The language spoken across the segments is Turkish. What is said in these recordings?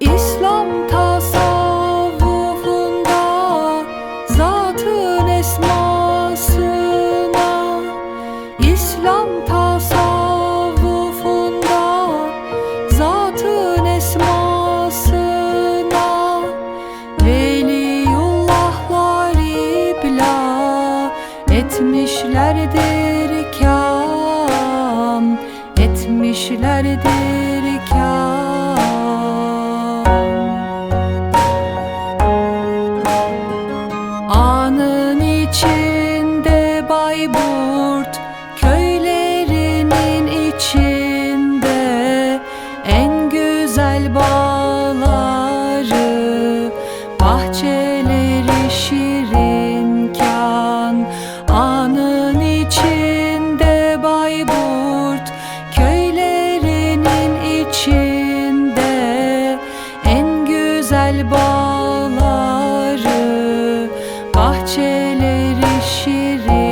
İslam tasavvufunda zatın esmasına. İslam tasavvufunda zatın esmasına. Veliyullahlar ibla etmişlerdir kam etmişlerdir. Hanın içinde Bayburt Köylerinin içinde En güzel bağları Bahçeleri şirin.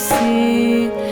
see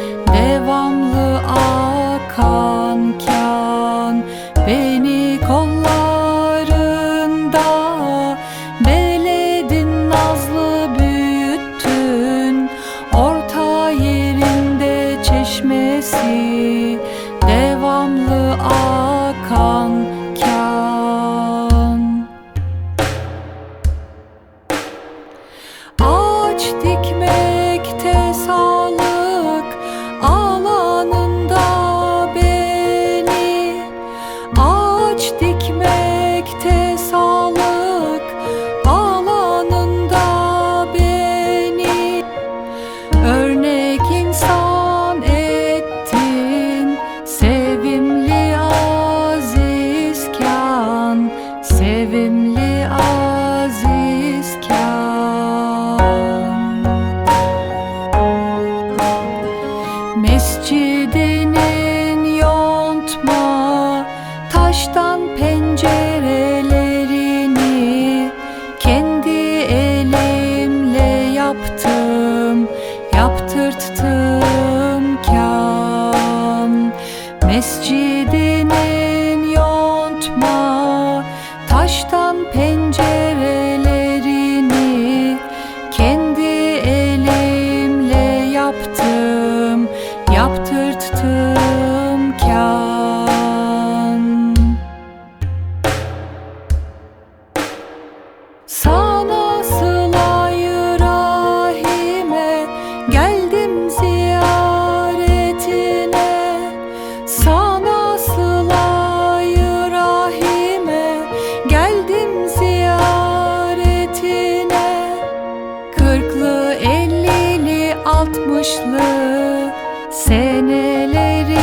altmışlı senelerin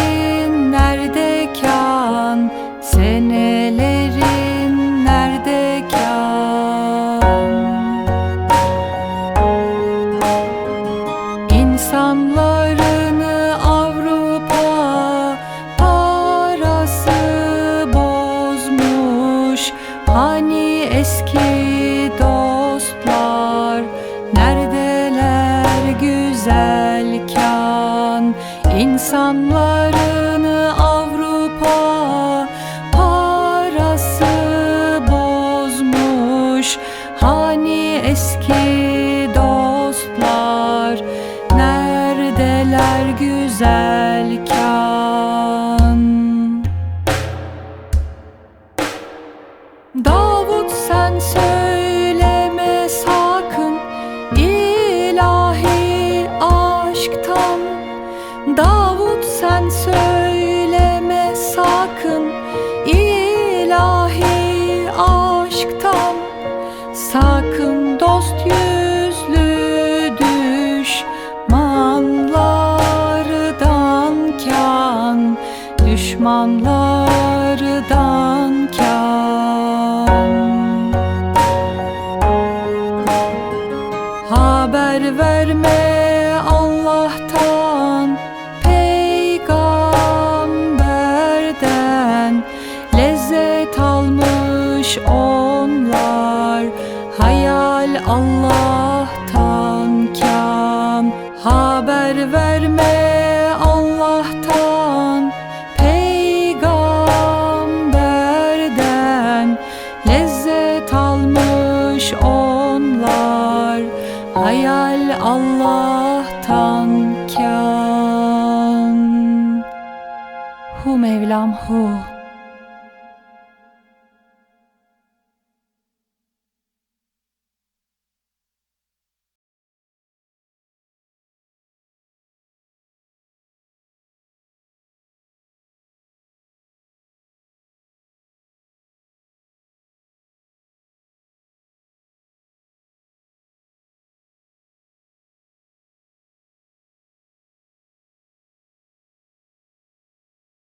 nerede kan Senelerin nerede kan İnsanlarını Avrupa parası bozmuş. Hani eski İnsanlarını Avrupa parası bozmuş. Hani eski dostlar neredeler güzelken Davut sen söyleme sakın. İlahi aşktan Düşmanlardan kan Haber verme Allah'tan Peygamberden. Lezzet almış onlar Hayal Allah'tan kam Haber verme onlar Hayal Allah'tan kan Hu Mevlam hu